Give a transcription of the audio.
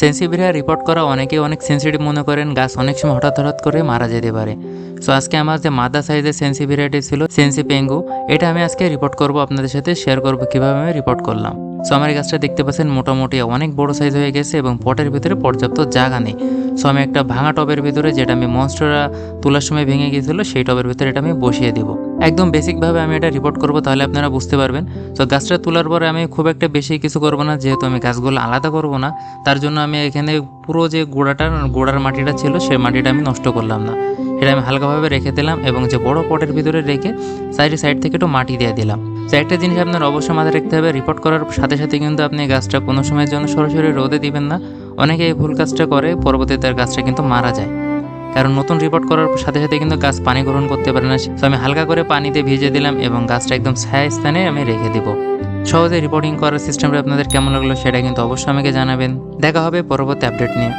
সেন্সিভিরিয়া report করা অনেকে অনেক সেন্সিটিভ মনে করেন। গাছ অনেক সময় হঠাৎ হঠাৎ করে মারা যেতে পারে। সো আজকে আমার যে মাদা সাইজের সেন্সিভিরিয়াটি ছিল সেন্সি পেঙ্গু এটা আমি আজকে রিপোর্ট করব, আপনাদের সাথে শেয়ার করব কীভাবে আমি রিপোর্ট করলাম। সো আমার গাছটা দেখতে পাচ্ছেন, মোটামুটি অনেক বড় সাইজ হয়ে গেছে এবং পটের ভিতরে পর্যাপ্ত জায়গা নেই। সো আমি একটা ভাঙা টবের ভিতরে যেটা আমি মনস্টাররা তোলার সময় ভেঙে গিয়েছিল, সেই টবের ভিতরে এটা আমি বসিয়ে দিব। একদম বেসিকভাবে আমি এটা রিপোর্ট করব, তাহলে আপনারা বুঝতে পারবেন। তো গাছটা তোলার পরে আমি খুব একটা বেশি কিছু করব না, যেহেতু আমি গাছগুলো আলাদা করব না, তার জন্য আমি এখানে পুরো যে গোড়াটা, গোড়ার মাটিটা ছিল, সেই মাটিটা আমি নষ্ট করলাম না। এটা আমি হালকাভাবে রেখে দিলাম এবং যে বড় পটের ভিতরে রেখে সাইডে সাইড থেকে একটু মাটি দিয়ে দিলাম। তো একটা জিনিস আপনার অবশ্যই মাথায় রাখতে হবে রিপোর্ট করার সাথে সাথে কিন্তু আপনি গাছটা কোনো সময়ের জন্য সরাসরি রোদে দিবেন না। অনেকে এই ভুল কাজটা করে, পরবর্তীতে তার গাছটা কিন্তু মারা যায়। কারণ নতুন রিপোর্ট করার সাথে সাথে কিন্তু গাছ পানি গ্রহণ করতে পারে না। তো আমি হালকা করে পানিতে ভিজে দিলাম এবং গাছটা একদম ছায়া স্থানে আমি রেখে দেবো। সহজে রিপোর্টিং করার সিস্টেমটা আপনাদের কেমন লাগল সেটা কিন্তু অবশ্যই আমাকে জানাবেন। দেখা হবে পরবর্তী আপডেট নিয়ে।